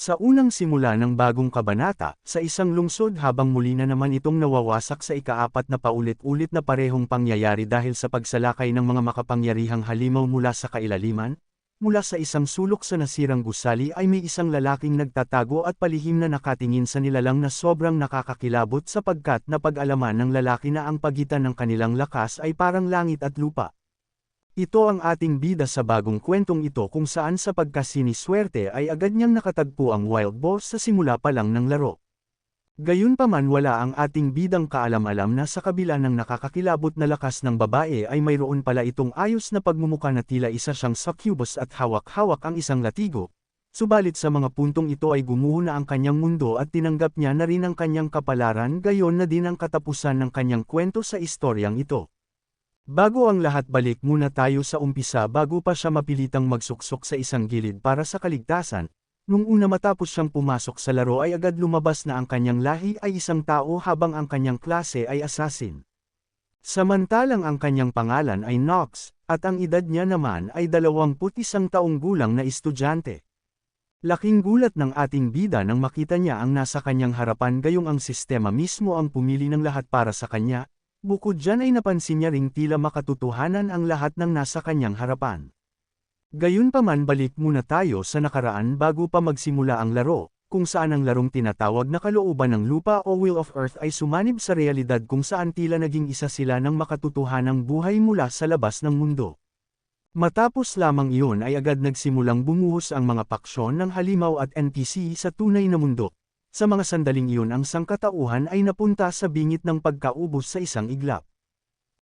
Sa unang simula ng bagong kabanata, sa isang lungsod habang muli na naman itong nawawasak sa ikaapat na paulit-ulit na parehong pangyayari dahil sa pagsalakay ng mga makapangyarihang halimaw mula sa kailaliman, mula sa isang sulok sa nasirang gusali ay may isang lalaking nagtatago at palihim na nakatingin sa nilalang na sobrang nakakakilabot sapagkat napag-alaman ng lalaki na ang pagitan ng kanilang lakas ay parang langit at lupa. Ito ang ating bida sa bagong kwentong ito kung saan sa pagkasiniswerte ay agad niyang nakatagpo ang wild boss sa simula pa lang ng laro. Gayunpaman wala ang ating bidang kaalam-alam na sa kabila ng nakakakilabot na lakas ng babae ay mayroon pala itong ayos na pagmumuka na tila isa siyang succubus at hawak-hawak ang isang latigo. Subalit sa mga puntong ito ay gumuho na ang kanyang mundo at tinanggap niya na rin ang kanyang kapalaran gayon na din ang katapusan ng kanyang kwento sa istoryang ito. Bago ang lahat balik muna tayo sa umpisa bago pa siya mapilitang magsuksok sa isang gilid para sa kaligtasan, nung una matapos siyang pumasok sa laro ay agad lumabas na ang kanyang lahi ay isang tao habang ang kanyang klase ay assassin. Samantalang ang kanyang pangalan ay Nox, at ang edad niya naman ay 21 taong gulang na estudyante. Laking gulat ng ating bida nang makita niya ang nasa kanyang harapan gayong ang sistema mismo ang pumili ng lahat para sa kanya, Bukod dyan ay napansin niya ring tila makatotohanan ang lahat ng nasa kanyang harapan. Gayunpaman balik muna tayo sa nakaraan bago pa magsimula ang laro, kung saan ang larong tinatawag na kalooban ng lupa o Wheel of Earth ay sumanib sa realidad kung saan tila naging isa sila ng makatotohanang buhay mula sa labas ng mundo. Matapos lamang iyon ay agad nagsimulang bumuhos ang mga paksyon ng halimaw at NPC sa tunay na mundo, sa mga sandaling iyon ang sangkatauhan ay napunta sa bingit ng pagkaubos sa isang iglap.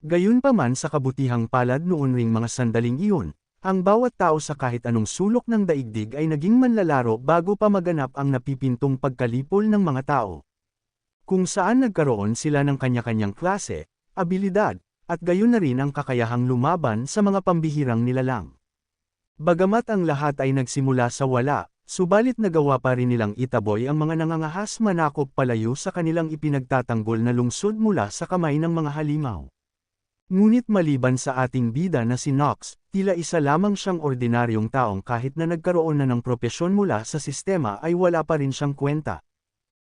Gayunpaman sa kabutihang palad noon ring mga sandaling iyon, ang bawat tao sa kahit anong sulok ng daigdig ay naging manlalaro bago pa maganap ang napipintong pagkalipol ng mga tao. Kung saan nagkaroon sila ng kanya-kanyang klase, abilidad, at gayon na rin ang kakayahang lumaban sa mga pambihirang nilalang. Bagamat ang lahat ay nagsimula sa wala, Subalit nagawa pa rin nilang itaboy ang mga nangangahas manakop palayo sa kanilang ipinagtatanggol na lungsod mula sa kamay ng mga halimaw. Ngunit maliban sa ating bida na si Knox, tila isa lamang siyang ordinaryong taong kahit na nagkaroon na ng propesyon mula sa sistema ay wala pa rin siyang kwenta.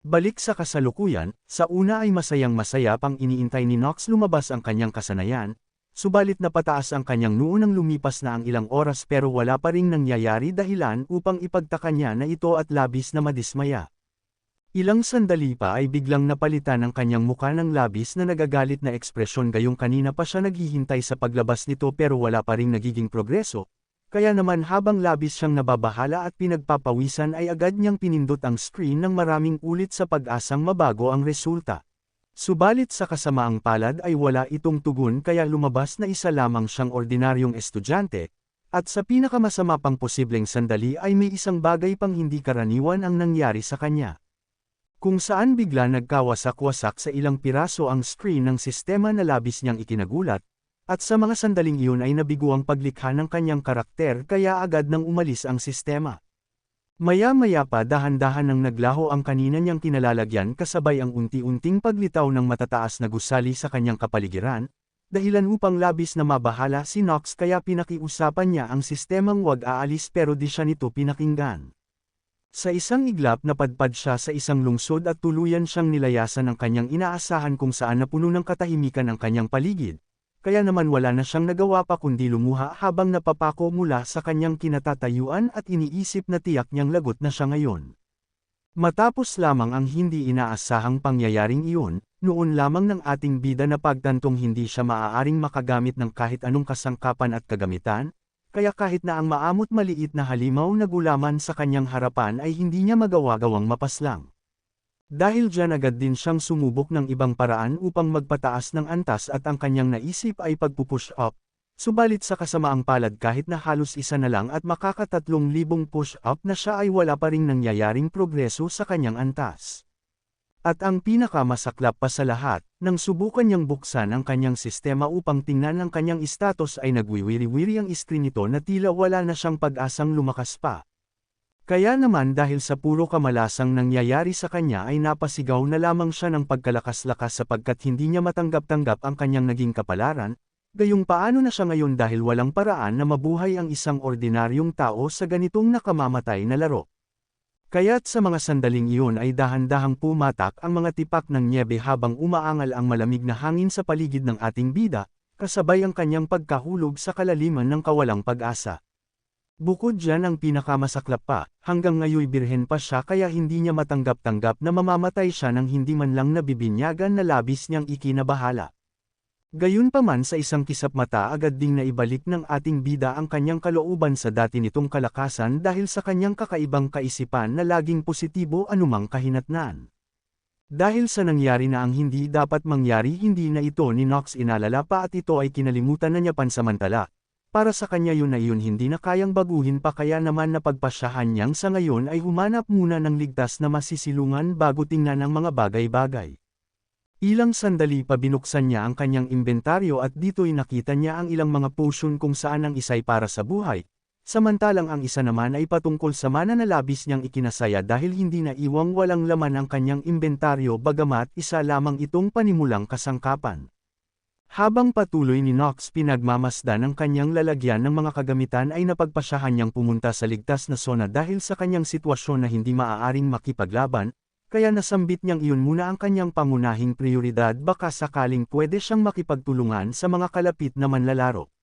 Balik sa kasalukuyan, sa una ay masayang masaya pang iniintay ni Knox lumabas ang kanyang kasanayan, Subalit napataas ang kanyang noo nang lumipas na ang ilang oras pero wala pa ring nangyayari dahilan upang ipagtaka niya na ito at labis na madismaya. Ilang sandali pa ay biglang napalitan ang kanyang muka ng labis na nagagalit na ekspresyon gayong kanina pa siya naghihintay sa paglabas nito pero wala pa ring nagiging progreso, kaya naman habang labis siyang nababahala at pinagpapawisan ay agad niyang pinindot ang screen ng maraming ulit sa pag-asang mabago ang resulta. Subalit sa kasamaang palad ay wala itong tugon kaya lumabas na isa lamang siyang ordinaryong estudyante, at sa pinakamasama pang posibleng sandali ay may isang bagay pang hindi karaniwan ang nangyari sa kanya. Kung saan bigla nagkawasak-wasak sa ilang piraso ang screen ng sistema na labis niyang ikinagulat, at sa mga sandaling iyon ay nabigo ang paglikha ng kanyang karakter kaya agad nang umalis ang sistema. Maya-maya pa dahan-dahan nang naglaho ang kanina niyang kinalalagyan kasabay ang unti-unting paglitaw ng matataas na gusali sa kanyang kapaligiran, dahilan upang labis na mabahala si Knox kaya pinakiusapan niya ang sistemang wag aalis pero di siya nito pinakinggan. Sa isang iglap napadpad siya sa isang lungsod at tuluyan siyang nilayasan ng kanyang inaasahan kung saan napuno ng katahimikan ang kanyang paligid, kaya naman wala na siyang nagawa pa kundi lumuha habang napapako mula sa kanyang kinatatayuan at iniisip na tiyak niyang lagot na siya ngayon. Matapos lamang ang hindi inaasahang pangyayaring iyon, noon lamang ng ating bida na pagtantong hindi siya maaaring makagamit ng kahit anong kasangkapan at kagamitan, kaya kahit na ang maamot maliit na halimaw na gulaman sa kanyang harapan ay hindi niya magawa-gawang mapaslang. Dahil dyan agad din siyang sumubok ng ibang paraan upang magpataas ng antas at ang kanyang naisip ay pagpupush up. Subalit sa kasamaang palad kahit na halos isa na lang at makakatatlong libong push up na siya ay wala pa ring nangyayaring progreso sa kanyang antas. At ang pinakamasaklap pa sa lahat, nang subukan niyang buksan ang kanyang sistema upang tingnan ang kanyang status ay nagwiwiri-wiri ang iskrin nito na tila wala na siyang pag-asang lumakas pa. Kaya naman dahil sa puro kamalasang nangyayari sa kanya ay napasigaw na lamang siya ng pagkalakas-lakas sapagkat hindi niya matanggap-tanggap ang kanyang naging kapalaran, gayong paano na siya ngayon dahil walang paraan na mabuhay ang isang ordinaryong tao sa ganitong nakamamatay na laro. Kaya't sa mga sandaling iyon ay dahan-dahang pumatak ang mga tipak ng nyebe habang umaangal ang malamig na hangin sa paligid ng ating bida, kasabay ang kanyang pagkahulog sa kalaliman ng kawalang pag-asa. Bukod dyan ang pinakamasaklap pa, hanggang ngayoy birhen pa siya kaya hindi niya matanggap-tanggap na mamamatay siya nang hindi man lang nabibinyagan na labis niyang ikinabahala. Gayunpaman sa isang kisap mata agad ding naibalik ng ating bida ang kanyang kalooban sa dati nitong kalakasan dahil sa kanyang kakaibang kaisipan na laging positibo anumang kahinatnan. Dahil sa nangyari na ang hindi dapat mangyari hindi na ito ni Nox inalala pa at ito ay kinalimutan na niya pansamantala, para sa kanya yun na yun hindi na kayang baguhin pa kaya naman napagpasyahan niyang sa ngayon ay humanap muna ng ligtas na masisilungan bago tingnan ang mga bagay-bagay. Ilang sandali pa binuksan niya ang kanyang inventaryo at dito'y nakita niya ang ilang mga potion kung saan ang isa'y para sa buhay, samantalang ang isa naman ay patungkol sa mana na labis niyang ikinasaya dahil hindi na iwang walang laman ang kanyang inventaryo bagamat isa lamang itong panimulang kasangkapan. Habang patuloy ni Knox pinagmamasdan ang kanyang lalagyan ng mga kagamitan ay napagpasyahan niyang pumunta sa ligtas na zona dahil sa kanyang sitwasyon na hindi maaaring makipaglaban, kaya nasambit niyang iyon muna ang kanyang pangunahing prioridad baka sakaling pwede siyang makipagtulungan sa mga kalapit na manlalaro.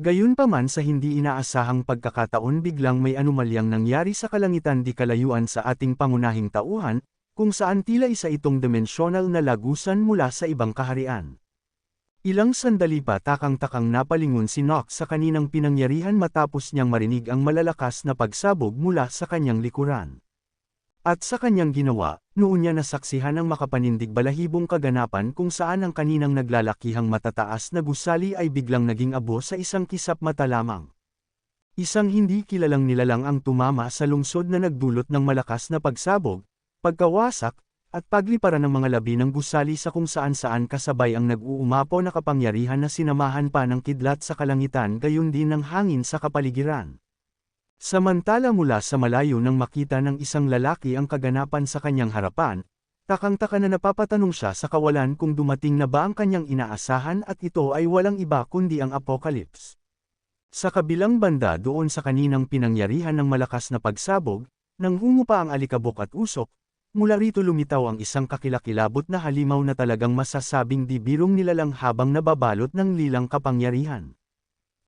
Gayunpaman sa hindi inaasahang pagkakataon biglang may anomalyang nangyari sa kalangitan di kalayuan sa ating pangunahing tauhan, kung saan tila isa itong dimensional na lagusan mula sa ibang kaharian. Ilang sandali pa takang-takang napalingon si Nox sa kaninang pinangyarihan matapos niyang marinig ang malalakas na pagsabog mula sa kanyang likuran. At sa kanyang ginawa, noon niya nasaksihan ang makapanindig balahibong kaganapan kung saan ang kaninang naglalakihang matataas na gusali ay biglang naging abo sa isang kisap mata lamang. Isang hindi kilalang nilalang ang tumama sa lungsod na nagdulot ng malakas na pagsabog, pagkawasak, at pagliparan ng mga labi ng gusali sa kung saan-saan kasabay ang nag-uumapo na kapangyarihan na sinamahan pa ng kidlat sa kalangitan gayon din ng hangin sa kapaligiran. Samantala mula sa malayo nang makita ng isang lalaki ang kaganapan sa kanyang harapan, takang-taka na napapatanong siya sa kawalan kung dumating na ba ang kanyang inaasahan at ito ay walang iba kundi ang apocalypse. Sa kabilang banda doon sa kaninang pinangyarihan ng malakas na pagsabog, nang humupa ang alikabok at usok, Mula rito lumitaw ang isang kakilakilabot na halimaw na talagang masasabing di birong nilalang habang nababalot ng lilang kapangyarihan.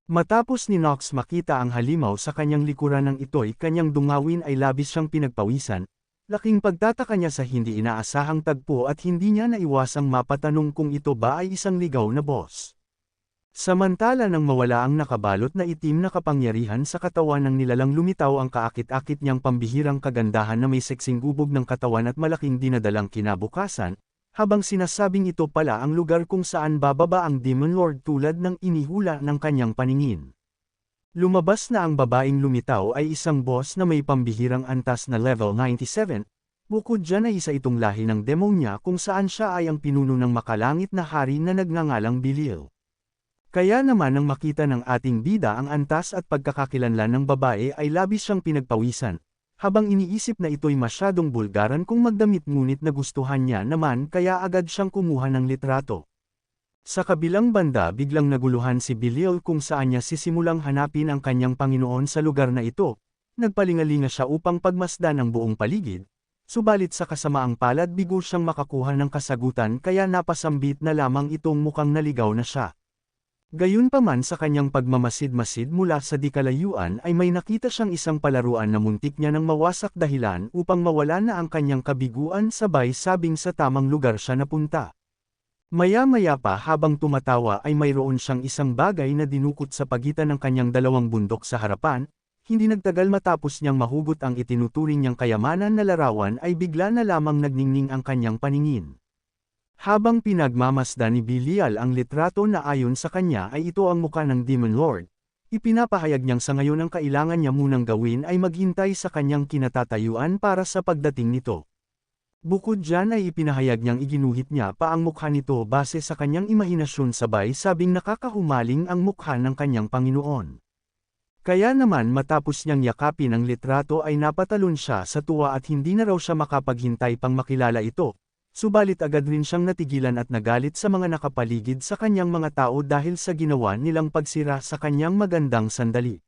Matapos ni Knox makita ang halimaw sa kanyang likuran ng ito'y kanyang dungawin ay labis siyang pinagpawisan, laking pagtataka niya sa hindi inaasahang tagpo at hindi niya naiwasang mapatanong kung ito ba ay isang ligaw na boss. Samantala nang mawala ang nakabalot na itim na kapangyarihan sa katawan ng nilalang lumitaw ang kaakit-akit niyang pambihirang kagandahan na may seksing gubog ng katawan at malaking dinadalang kinabukasan, habang sinasabing ito pala ang lugar kung saan bababa ang Demon Lord tulad ng inihula ng kanyang paningin. Lumabas na ang babaeng lumitaw ay isang boss na may pambihirang antas na level 97, bukod dyan ay isa itong lahi ng demonya kung saan siya ay ang pinuno ng makalangit na hari na nagngangalang Bilil. Kaya naman nang makita ng ating bida ang antas at pagkakakilanlan ng babae ay labis siyang pinagpawisan, habang iniisip na ito'y masyadong bulgaran kung magdamit ngunit nagustuhan niya naman kaya agad siyang kumuha ng litrato. Sa kabilang banda biglang naguluhan si Bilil kung saan niya sisimulang hanapin ang kanyang Panginoon sa lugar na ito, nagpalingalinga siya upang pagmasdan ang buong paligid, subalit sa kasamaang palad bigo siyang makakuha ng kasagutan kaya napasambit na lamang itong mukhang naligaw na siya. Gayunpaman sa kanyang pagmamasid-masid mula sa dikalayuan ay may nakita siyang isang palaruan na muntik niya ng mawasak dahilan upang mawala na ang kanyang kabiguan sabay sabing sa tamang lugar siya napunta. Maya-maya pa habang tumatawa ay mayroon siyang isang bagay na dinukot sa pagitan ng kanyang dalawang bundok sa harapan, hindi nagtagal matapos niyang mahugot ang itinuturing niyang kayamanan na larawan ay bigla na lamang nagningning ang kanyang paningin. Habang pinagmamasdan ni Belial ang litrato na ayon sa kanya ay ito ang muka ng Demon Lord, ipinapahayag niyang sa ngayon ang kailangan niya munang gawin ay maghintay sa kanyang kinatatayuan para sa pagdating nito. Bukod dyan ay ipinahayag niyang iginuhit niya pa ang mukha nito base sa kanyang imahinasyon sabay sabing nakakahumaling ang mukha ng kanyang Panginoon. Kaya naman matapos niyang yakapin ang litrato ay napatalon siya sa tuwa at hindi na raw siya makapaghintay pang makilala ito, Subalit agad rin siyang natigilan at nagalit sa mga nakapaligid sa kanyang mga tao dahil sa ginawa nilang pagsira sa kanyang magandang sandali.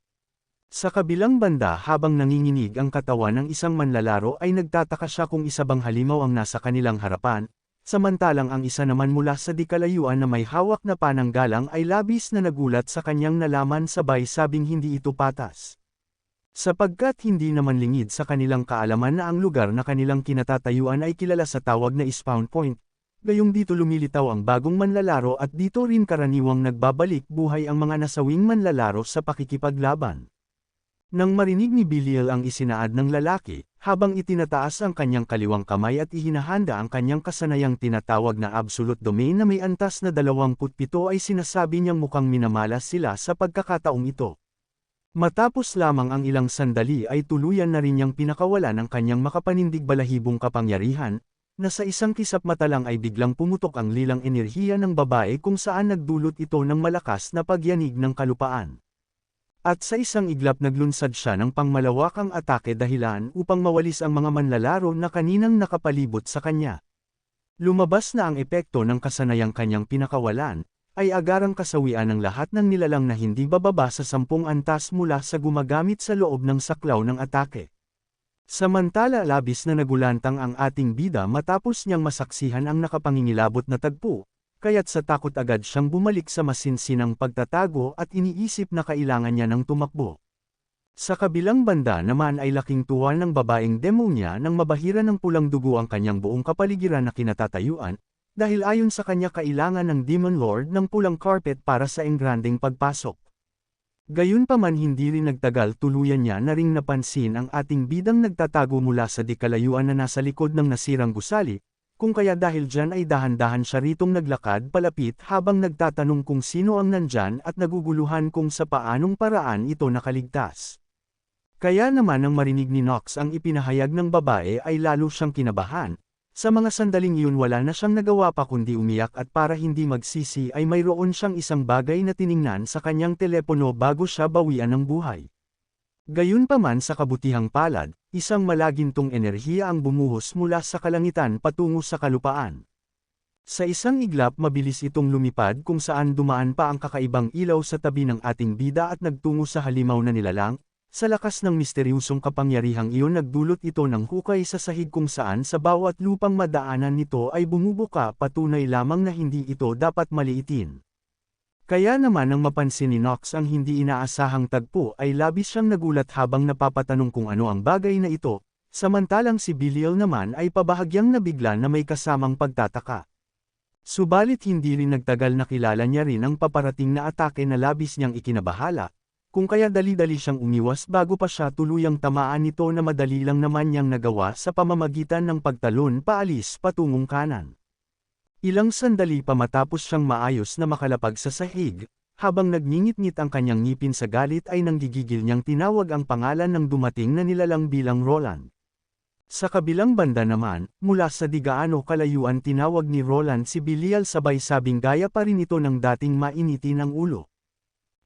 Sa kabilang banda habang nanginginig ang katawan ng isang manlalaro ay nagtataka siya kung isa bang halimaw ang nasa kanilang harapan, samantalang ang isa naman mula sa di kalayuan na may hawak na pananggalang ay labis na nagulat sa kanyang nalaman sabay sabing hindi ito patas. Sapagkat hindi naman lingid sa kanilang kaalaman na ang lugar na kanilang kinatatayuan ay kilala sa tawag na spawn point, gayong dito lumilitaw ang bagong manlalaro at dito rin karaniwang nagbabalik buhay ang mga nasawing manlalaro sa pakikipaglaban. Nang marinig ni Biliel ang isinaad ng lalaki, habang itinataas ang kanyang kaliwang kamay at ihinahanda ang kanyang kasanayang tinatawag na absolute domain na may antas na 27 ay sinasabi niyang mukhang minamalas sila sa pagkakataong ito. Matapos lamang ang ilang sandali ay tuluyan na rin niyang pinakawalan ang kanyang makapanindig balahibong kapangyarihan, na sa isang kisap mata lang ay biglang pumutok ang lilang enerhiya ng babae kung saan nagdulot ito ng malakas na pagyanig ng kalupaan. At sa isang iglap naglunsad siya ng pangmalawakang atake dahilan upang mawalis ang mga manlalaro na kaninang nakapalibot sa kanya. Lumabas na ang epekto ng kasanayang kanyang pinakawalan, ay agarang kasawian ng lahat ng nilalang na hindi bababa sa sampung antas mula sa gumagamit sa loob ng saklaw ng atake. Samantala labis na nagulantang ang ating bida matapos niyang masaksihan ang nakapangingilabot na tagpo, kaya't sa takot agad siyang bumalik sa masinsinang pagtatago at iniisip na kailangan niya ng tumakbo. Sa kabilang banda naman ay laking tuwa ng babaeng demonya nang mabahira ng pulang dugo ang kanyang buong kapaligiran na kinatatayuan, dahil ayon sa kanya kailangan ng Demon Lord ng pulang carpet para sa engranding pagpasok. Gayunpaman hindi rin nagtagal tuluyan niya na ring napansin ang ating bidang nagtatago mula sa di kalayuan na nasa likod ng nasirang gusali, kung kaya dahil dyan ay dahan-dahan siya ritong naglakad palapit habang nagtatanong kung sino ang nandyan at naguguluhan kung sa paanong paraan ito nakaligtas. Kaya naman nang marinig ni Knox ang ipinahayag ng babae ay lalo siyang kinabahan, sa mga sandaling iyon wala na siyang nagawa pa kundi umiyak at para hindi magsisi ay mayroon siyang isang bagay na tiningnan sa kanyang telepono bago siya bawian ng buhay. Gayunpaman sa kabutihang palad, isang malagintong enerhiya ang bumuhos mula sa kalangitan patungo sa kalupaan. Sa isang iglap mabilis itong lumipad kung saan dumaan pa ang kakaibang ilaw sa tabi ng ating bida at nagtungo sa halimaw na nilalang, sa lakas ng misteryusong kapangyarihang iyon nagdulot ito ng hukay sa sahig kung saan sa bawat lupang madaanan nito ay bumubuka patunay lamang na hindi ito dapat maliitin. Kaya naman nang mapansin ni Knox ang hindi inaasahang tagpo ay labis siyang nagulat habang napapatanong kung ano ang bagay na ito, samantalang si Belial naman ay pabahagyang nabigla na may kasamang pagtataka. Subalit hindi rin nagtagal na kilala niya rin ang paparating na atake na labis niyang ikinabahala, kung kaya dali-dali siyang umiwas bago pa siya tuluyang tamaan nito na madali lang naman niyang nagawa sa pamamagitan ng pagtalon paalis patungong kanan. Ilang sandali pa matapos siyang maayos na makalapag sa sahig, habang nagngingit-ngit ang kanyang ngipin sa galit ay nanggigigil niyang tinawag ang pangalan ng dumating na nilalang bilang Roland. Sa kabilang banda naman, mula sa digaano kalayuan tinawag ni Roland si Bilial sabay sabing gaya pa rin ito ng dating mainiti ng ulo.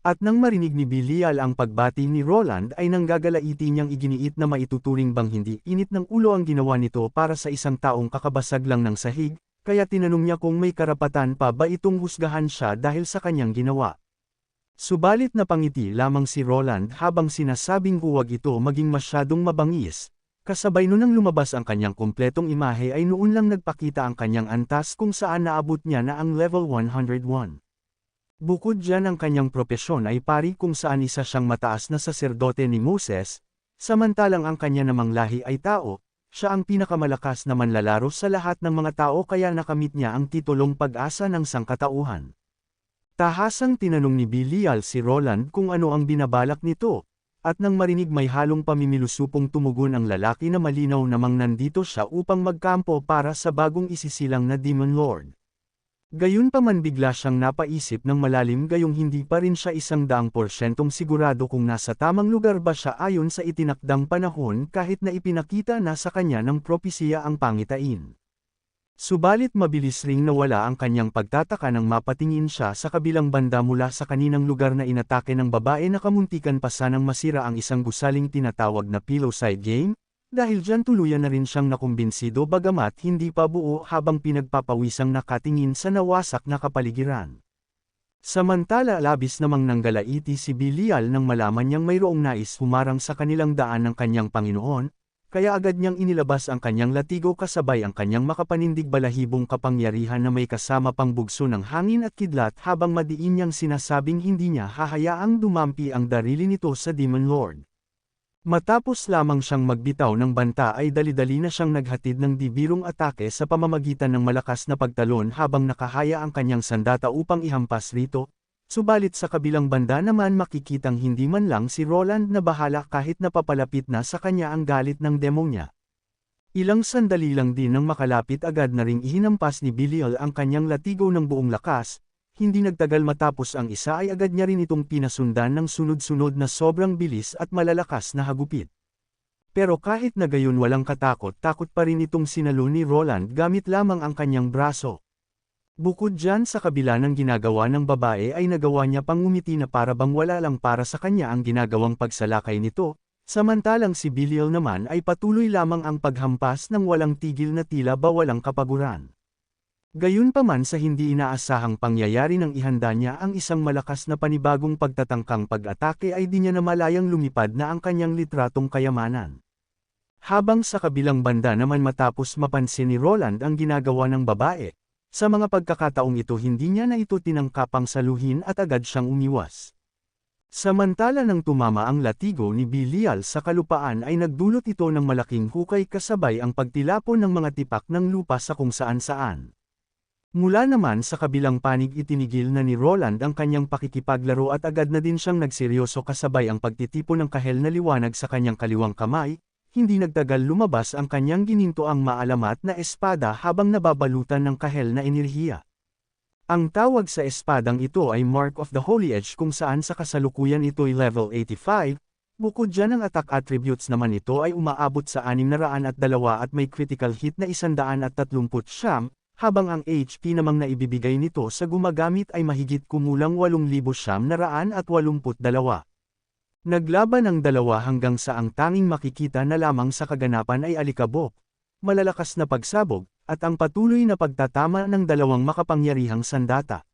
At nang marinig ni Bilial ang pagbati ni Roland ay nanggagalaiti niyang iginiit na maituturing bang hindi init ng ulo ang ginawa nito para sa isang taong kakabasag lang ng sahig, kaya tinanong niya kung may karapatan pa ba itong husgahan siya dahil sa kanyang ginawa. Subalit na pangiti lamang si Roland habang sinasabing huwag ito maging masyadong mabangis, kasabay nunang lumabas ang kanyang kumpletong imahe ay noon lang nagpakita ang kanyang antas kung saan naabot niya na ang level 101. Bukod dyan ang kanyang propesyon ay pari kung saan isa siyang mataas na saserdote ni Moses, samantalang ang kanya namang lahi ay tao, siya ang pinakamalakas na manlalaro sa lahat ng mga tao kaya nakamit niya ang titulong pag-asa ng sangkatauhan. Tahasang tinanong ni Bilial si Roland kung ano ang binabalak nito, at nang marinig may halong pamimilusupong tumugon ang lalaki na malinaw namang nandito siya upang magkampo para sa bagong isisilang na Demon Lord. Gayunpaman bigla siyang napaisip ng malalim gayong hindi pa rin siya isang daang porsyentong sigurado kung nasa tamang lugar ba siya ayon sa itinakdang panahon kahit na ipinakita na sa kanya ng propesiya ang pangitain. Subalit mabilis ring nawala ang kanyang pagtataka nang mapatingin siya sa kabilang banda mula sa kaninang lugar na inatake ng babae na kamuntikan pa sanang masira ang isang gusaling tinatawag na pillow side game, dahil dyan tuluyan na rin siyang nakumbinsido bagamat hindi pa buo habang pinagpapawisang nakatingin sa nawasak na kapaligiran. Samantala labis namang nanggalaiti si Bilial nang malaman niyang mayroong nais humarang sa kanilang daan ng kanyang Panginoon, kaya agad niyang inilabas ang kanyang latigo kasabay ang kanyang makapanindig balahibong kapangyarihan na may kasama pang bugso ng hangin at kidlat habang madiin niyang sinasabing hindi niya hahayaang dumampi ang darili nito sa Demon Lord. Matapos lamang siyang magbitaw ng banta ay dali-dali na siyang naghatid ng dibirong atake sa pamamagitan ng malakas na pagtalon habang nakahaya ang kanyang sandata upang ihampas rito, subalit sa kabilang banda naman makikitang hindi man lang si Roland na bahala kahit napapalapit na sa kanya ang galit ng demonya. Ilang sandali lang din nang makalapit agad na ring ihinampas ni Belial ang kanyang latigo ng buong lakas, hindi nagtagal matapos ang isa ay agad niya rin itong pinasundan ng sunod-sunod na sobrang bilis at malalakas na hagupit. Pero kahit na gayon walang katakot-takot pa rin itong sinalo ni Roland gamit lamang ang kanyang braso. Bukod dyan sa kabila ng ginagawa ng babae ay nagawa niya pang umiti na para bang wala lang para sa kanya ang ginagawang pagsalakay nito, samantalang si Belial naman ay patuloy lamang ang paghampas ng walang tigil na tila ba walang kapaguran. Gayunpaman sa hindi inaasahang pangyayari nang ihanda niya ang isang malakas na panibagong pagtatangkang pag-atake ay di niya namalayang lumipad na ang kanyang litratong kayamanan. Habang sa kabilang banda naman matapos mapansin ni Roland ang ginagawa ng babae, sa mga pagkakataong ito hindi niya na ito tinangkapang saluhin at agad siyang umiwas. Samantala nang tumama ang latigo ni Bilial sa kalupaan ay nagdulot ito ng malaking hukay kasabay ang pagtilapon ng mga tipak ng lupa sa kung saan saan. Mula naman sa kabilang panig itinigil na ni Roland ang kanyang pakikipaglaro at agad na din siyang nagseryoso kasabay ang pagtitipo ng kahel na liwanag sa kanyang kaliwang kamay, hindi nagtagal lumabas ang kanyang gininto ang maalamat na espada habang nababalutan ng kahel na enerhiya. Ang tawag sa espadang ito ay Mark of the Holy Edge kung saan sa kasalukuyan ito'y level 85, bukod dyan ang attack attributes naman ito ay umaabot sa 602 at may critical hit na 130 habang ang HP namang naibibigay nito sa gumagamit ay mahigit kumulang 8,982. Naglaban ang dalawa hanggang sa ang tanging makikita na lamang sa kaganapan ay alikabok, malalakas na pagsabog, at ang patuloy na pagtatama ng dalawang makapangyarihang sandata.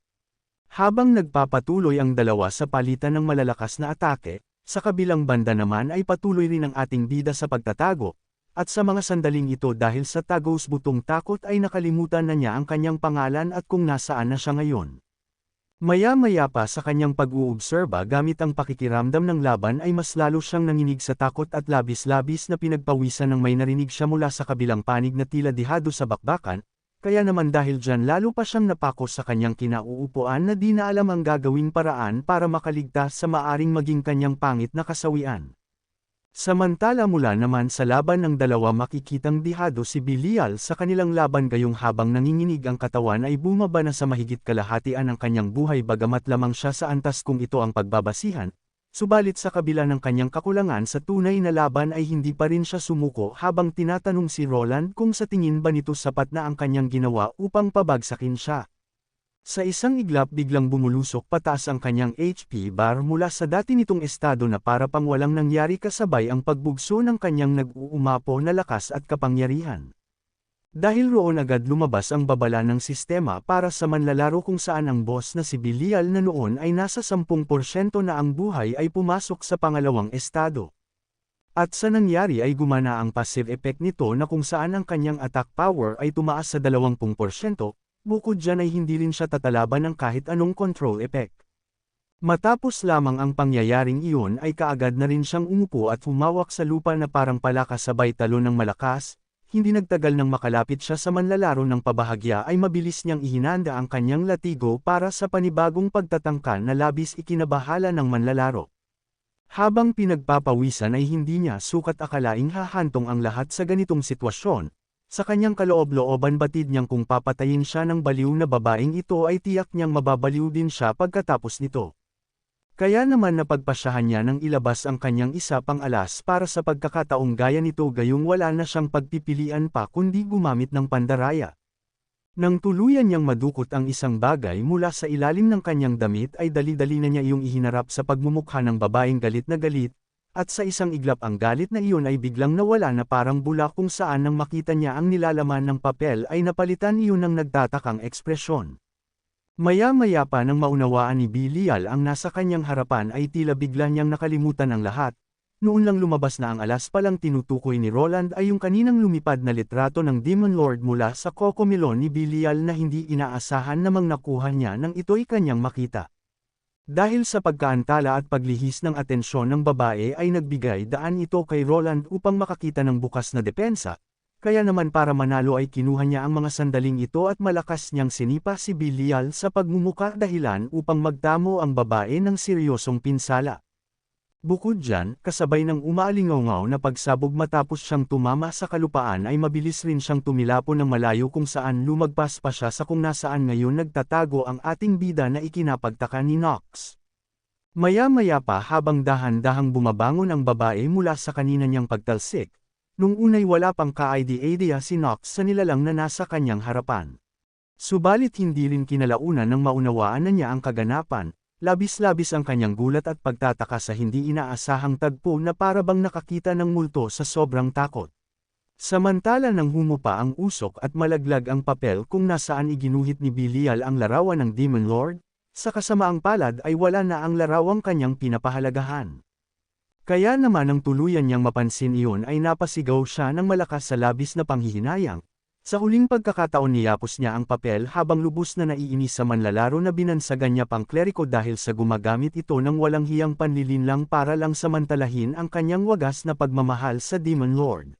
Habang nagpapatuloy ang dalawa sa palitan ng malalakas na atake, sa kabilang banda naman ay patuloy rin ang ating bida sa pagtatago, at sa mga sandaling ito dahil sa tagos butong takot ay nakalimutan na niya ang kanyang pangalan at kung nasaan na siya ngayon. Maya-maya pa sa kanyang pag-uobserba gamit ang pakikiramdam ng laban ay mas lalo siyang nanginig sa takot at labis-labis na pinagpawisan nang may narinig siya mula sa kabilang panig na tila dihado sa bakbakan, kaya naman dahil dyan lalo pa siyang napako sa kanyang kinauupuan na di na alam ang gagawing paraan para makaligtas sa maaring maging kanyang pangit na kasawian. Samantala mula naman sa laban ng dalawa makikitang dihado si Bilial sa kanilang laban gayong habang nanginginig ang katawan ay bumaba na sa mahigit kalahatian ng kanyang buhay bagamat lamang siya sa antas kung ito ang pagbabasihan, subalit sa kabila ng kanyang kakulangan sa tunay na laban ay hindi pa rin siya sumuko habang tinatanong si Roland kung sa tingin ba nito sapat na ang kanyang ginawa upang pabagsakin siya. Sa isang iglap biglang bumulusok pataas ang kanyang HP bar mula sa dati nitong estado na para pang walang nangyari kasabay ang pagbugso ng kanyang nag-uumapo na lakas at kapangyarihan. Dahil roon agad lumabas ang babala ng sistema para sa manlalaro kung saan ang boss na si Bilial na noon ay nasa 10% na ang buhay ay pumasok sa pangalawang estado. At sa nangyari ay gumana ang passive effect nito na kung saan ang kanyang attack power ay tumaas sa 20%, Bukod dyan ay hindi rin siya tatalaban ng kahit anong control effect. Matapos lamang ang pangyayaring iyon ay kaagad na rin siyang umupo at humawak sa lupa na parang palakas sabay talo ng malakas, hindi nagtagal nang makalapit siya sa manlalaro ng pabahagya ay mabilis niyang ihinanda ang kanyang latigo para sa panibagong pagtatangkan na labis ikinabahala ng manlalaro. Habang pinagpapawisan ay hindi niya sukat akalaing hahantong ang lahat sa ganitong sitwasyon, sa kanyang kaloob-looban batid niyang kung papatayin siya ng baliw na babaeng ito ay tiyak niyang mababaliw din siya pagkatapos nito. Kaya naman napagpasyahan niya nang ilabas ang kanyang isa pang alas para sa pagkakataong gaya nito gayong wala na siyang pagpipilian pa kundi gumamit ng pandaraya. Nang tuluyan niyang madukot ang isang bagay mula sa ilalim ng kanyang damit ay dali-dali na niya iyong ihinarap sa pagmumukha ng babaeng galit na galit, at sa isang iglap ang galit na iyon ay biglang nawala na parang bula kung saan nang makita niya ang nilalaman ng papel ay napalitan iyon ng nagtatakang ekspresyon. Maya-maya pa nang maunawaan ni Belial ang nasa kanyang harapan ay tila bigla niyang nakalimutan ang lahat. Noon lang lumabas na ang alas palang tinutukoy ni Roland ay yung kaninang lumipad na litrato ng Demon Lord mula sa kokomilon ni Belial na hindi inaasahan namang nakuha niya nang ito'y kanyang makita. Dahil sa pagkaantala at paglihis ng atensyon ng babae ay nagbigay daan ito kay Roland upang makakita ng bukas na depensa, kaya naman para manalo ay kinuha niya ang mga sandaling ito at malakas niyang sinipa si Belial sa pagmumuka dahilan upang magtamo ang babae ng seryosong pinsala. Bukod dyan, kasabay ng umaalingaw na pagsabog matapos siyang tumama sa kalupaan ay mabilis rin siyang tumilapo ng malayo kung saan lumagpas pa siya sa kung nasaan ngayon nagtatago ang ating bida na ikinapagtaka ni Knox. Maya-maya pa habang dahan-dahang bumabangon ang babae mula sa kanina niyang pagtalsik, Nung unay wala pang ka-idea si Knox sa nilalang na nasa kanyang harapan. Subalit hindi rin kinalaunan ng maunawaan na niya ang kaganapan, labis-labis ang kanyang gulat at pagtataka sa hindi inaasahang tagpo na parabang nakakita ng multo sa sobrang takot. Samantala nang humupa ang usok at malaglag ang papel kung nasaan iginuhit ni Belial ang larawan ng Demon Lord, sa kasamaang palad ay wala na ang larawang kanyang pinapahalagahan. Kaya naman nang tuluyan niyang mapansin iyon ay napasigaw siya ng malakas sa labis na panghihinayang. Sa huling pagkakataon niyapos niya ang papel habang lubos na naiinis sa manlalaro na binansagan niya pang kleriko dahil sa gumagamit ito ng walang hiyang panlilinlang para lang samantalahin ang kanyang wagas na pagmamahal sa Demon Lord.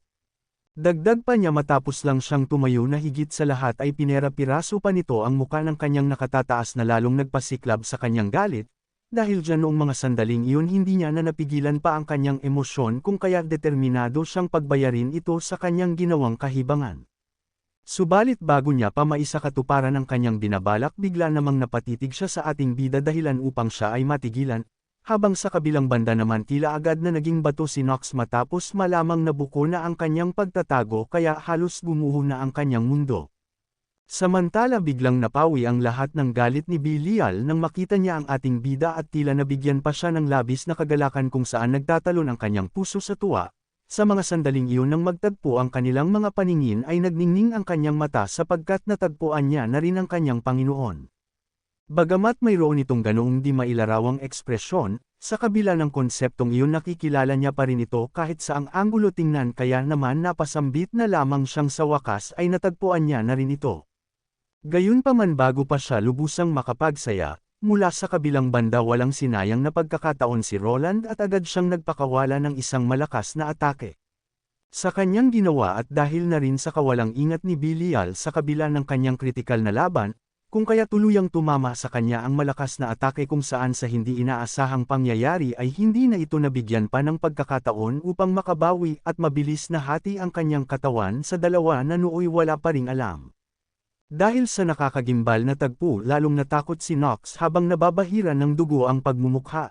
Dagdag pa niya matapos lang siyang tumayo na higit sa lahat ay pinera-piraso pa nito ang muka ng kanyang nakatataas na lalong nagpasiklab sa kanyang galit, dahil dyan noong mga sandaling iyon hindi niya na napigilan pa ang kanyang emosyon kung kaya determinado siyang pagbayarin ito sa kanyang ginawang kahibangan. Subalit bago niya pa maisakatuparan ang kanyang binabalak bigla namang napatitig siya sa ating bida dahilan upang siya ay matigilan, habang sa kabilang banda naman tila agad na naging bato si Knox matapos malamang nabuko na ang kanyang pagtatago kaya halos gumuho na ang kanyang mundo. Samantala biglang napawi ang lahat ng galit ni Belial nang makita niya ang ating bida at tila nabigyan pa siya ng labis na kagalakan kung saan nagtatalon ang kanyang puso sa tuwa. Sa mga sandaling iyon nang magtagpo ang kanilang mga paningin ay nagningning ang kanyang mata sapagkat natagpuan niya na rin ang kanyang Panginoon. Bagamat mayroon itong ganoong di mailarawang ekspresyon, sa kabila ng konseptong iyon nakikilala niya pa rin ito kahit sa ang anggulo tingnan kaya naman napasambit na lamang siyang sa wakas ay natagpuan niya na rin ito. Gayunpaman bago pa siya lubusang makapagsaya, mula sa kabilang banda walang sinayang na pagkakataon si Roland at agad siyang nagpakawala ng isang malakas na atake. Sa kanyang ginawa at dahil na rin sa kawalang ingat ni Belial sa kabila ng kanyang kritikal na laban, kung kaya tuluyang tumama sa kanya ang malakas na atake kung saan sa hindi inaasahang pangyayari ay hindi na ito nabigyan pa ng pagkakataon upang makabawi at mabilis na hati ang kanyang katawan sa dalawa na nooy wala pa ring alam. Dahil sa nakakagimbal na tagpo lalong natakot si Knox habang nababahiran ng dugo ang pagmumukha.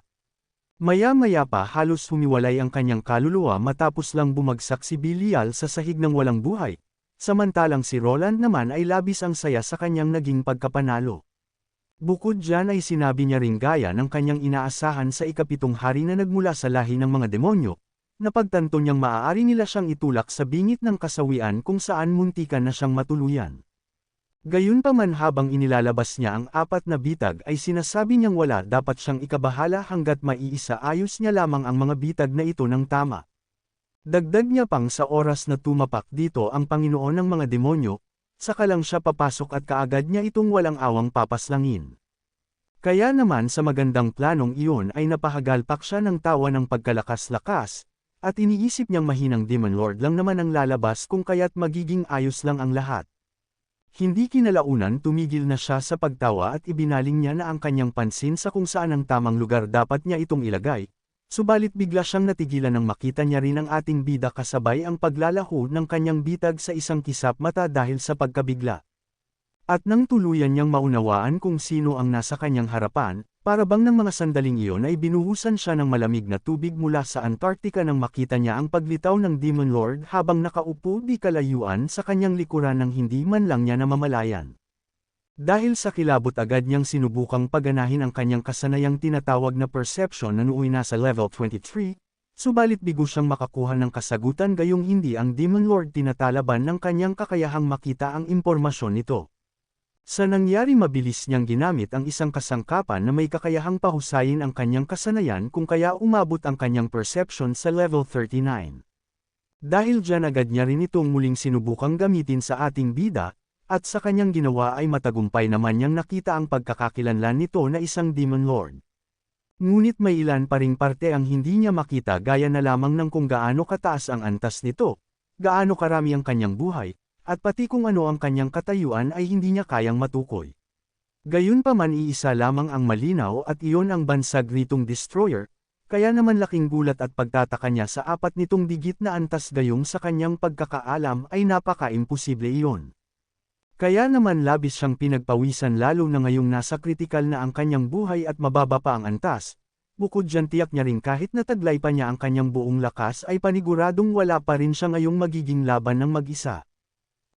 Maya-maya pa halos humiwalay ang kanyang kaluluwa matapos lang bumagsak si Belial sa sahig ng walang buhay, samantalang si Roland naman ay labis ang saya sa kanyang naging pagkapanalo. Bukod dyan ay sinabi niya ring gaya ng kanyang inaasahan sa ikapitong hari na nagmula sa lahi ng mga demonyo, na pagtanto niyang maaari nila siyang itulak sa bingit ng kasawian kung saan muntikan na siyang matuluyan. Gayunpaman habang inilalabas niya ang apat na bitag ay sinasabi niyang wala dapat siyang ikabahala hanggat maiisa ayos niya lamang ang mga bitag na ito ng tama. Dagdag niya pang sa oras na tumapak dito ang Panginoon ng mga demonyo, saka lang siya papasok at kaagad niya itong walang awang papaslangin. Kaya naman sa magandang planong iyon ay napahagalpak siya ng tawa ng pagkalakas-lakas, at iniisip niyang mahinang Demon Lord lang naman ang lalabas kung kaya't magiging ayos lang ang lahat. Hindi kinalaunan tumigil na siya sa pagtawa at ibinaling niya na ang kanyang pansin sa kung saan ang tamang lugar dapat niya itong ilagay, subalit bigla siyang natigilan nang makita niya rin ang ating bida kasabay ang paglalaho ng kanyang bitag sa isang kisap mata dahil sa pagkabigla. At nang tuluyan niyang maunawaan kung sino ang nasa kanyang harapan, para bang ng mga sandaling iyon ay binuhusan siya ng malamig na tubig mula sa Antarctica nang makita niya ang paglitaw ng Demon Lord habang nakaupo di kalayuan sa kanyang likuran nang hindi man lang niya namamalayan. Dahil sa kilabot agad niyang sinubukang paganahin ang kanyang kasanayang tinatawag na perception na nooy nasa level 23, subalit bigo siyang makakuha ng kasagutan gayong hindi ang Demon Lord tinatalaban ng kanyang kakayahang makita ang impormasyon nito. Sa nangyari mabilis niyang ginamit ang isang kasangkapan na may kakayahang pahusayin ang kanyang kasanayan kung kaya umabot ang kanyang perception sa level 39. Dahil dyan agad niya rin itong muling sinubukang gamitin sa ating bida, at sa kanyang ginawa ay matagumpay naman niyang nakita ang pagkakakilanlan nito na isang Demon Lord. Ngunit may ilan pa ring parte ang hindi niya makita gaya na lamang ng kung gaano kataas ang antas nito, gaano karami ang kanyang buhay, at pati kung ano ang kanyang katayuan ay hindi niya kayang matukoy. Gayunpaman iisa lamang ang malinaw at iyon ang bansag nitong destroyer, kaya naman laking gulat at pagtataka niya sa apat nitong digit na antas gayong sa kanyang pagkakaalam ay napaka-imposible iyon. Kaya naman labis siyang pinagpawisan lalo na ngayong nasa kritikal na ang kanyang buhay at mababa pa ang antas, bukod dyan tiyak niya rin kahit nataglay pa niya ang kanyang buong lakas ay paniguradong wala pa rin siya ngayong magiging laban ng mag-isa.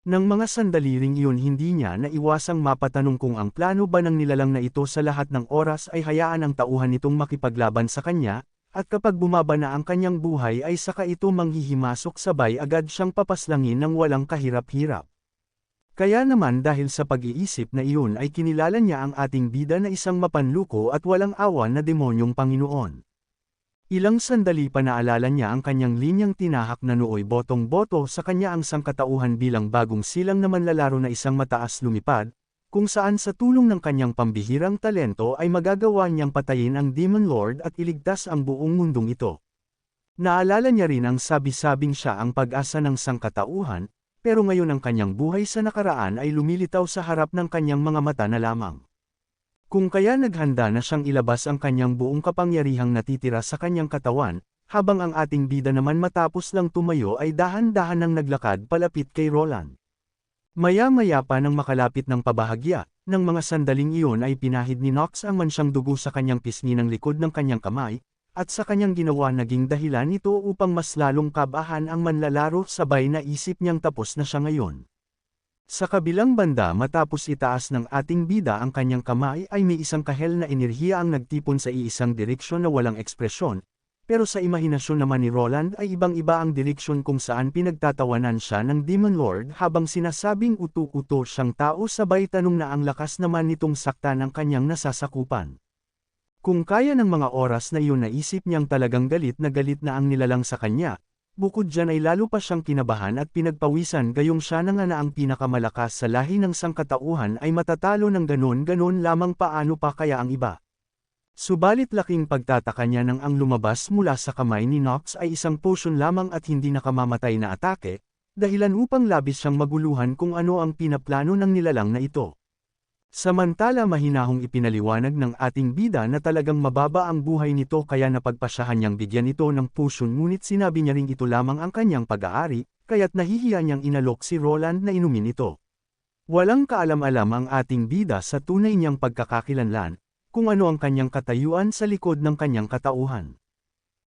Nang mga sandali ring iyon hindi niya naiwasang mapatanong kung ang plano ba ng nilalang na ito sa lahat ng oras ay hayaan ang tauhan nitong makipaglaban sa kanya, at kapag bumaba na ang kanyang buhay ay saka ito manghihimasok sabay agad siyang papaslangin ng walang kahirap-hirap. Kaya naman dahil sa pag-iisip na iyon ay kinilala niya ang ating bida na isang mapanluko at walang awan na demonyong Panginoon. Ilang sandali pa naalala niya ang kanyang linyang tinahak na nooy botong-boto sa kanya ang sangkatauhan bilang bagong silang na manlalaro na isang mataas lumipad, kung saan sa tulong ng kanyang pambihirang talento ay magagawa niyang patayin ang Demon Lord at iligtas ang buong mundong ito. Naalala niya rin ang sabi-sabing siya ang pag-asa ng sangkatauhan, pero ngayon ang kanyang buhay sa nakaraan ay lumilitaw sa harap ng kanyang mga mata na lamang. Kung kaya naghanda na siyang ilabas ang kanyang buong kapangyarihang natitira sa kanyang katawan, habang ang ating bida naman matapos lang tumayo ay dahan-dahan nang naglakad palapit kay Roland. Maya-maya pa nang makalapit ng pabahagya, ng mga sandaling iyon ay pinahid ni Nox ang mansyang dugo sa kanyang pisngi ng likod ng kanyang kamay, at sa kanyang ginawa naging dahilan nito upang mas lalong kabahan ang manlalaro sabay na isip niyang tapos na siya ngayon. Sa kabilang banda matapos itaas ng ating bida ang kanyang kamay ay may isang kahel na enerhiya ang nagtipon sa iisang direksyon na walang ekspresyon, pero sa imahinasyon naman ni Roland ay ibang-iba ang direksyon kung saan pinagtatawanan siya ng Demon Lord habang sinasabing utu-uto siyang tao sabay tanong na ang lakas naman nitong sakta ng kanyang nasasakupan. Kung kaya ng mga oras na iyon naisip niyang talagang galit na galit na ang nilalang sa kanya, Bukod dyan ay lalo pa siyang kinabahan at pinagpawisan gayong siya na nga na ang pinakamalakas sa lahi ng sangkatauhan ay matatalo ng ganon-ganon lamang paano pa kaya ang iba. Subalit laking pagtataka niya nang ang lumabas mula sa kamay ni Nox ay isang potion lamang at hindi nakamamatay na atake, dahilan upang labis siyang maguluhan kung ano ang pinaplano ng nilalang na ito. Samantala mahinahong ipinaliwanag ng ating bida na talagang mababa ang buhay nito kaya napagpasyahan niyang bigyan ito ng puson ngunit sinabi niya ring ito lamang ang kanyang pag-aari, kaya't nahihiya niyang inalok si Roland na inumin ito. Walang kaalam-alam ang ating bida sa tunay niyang pagkakakilanlan, kung ano ang kanyang katayuan sa likod ng kanyang katauhan.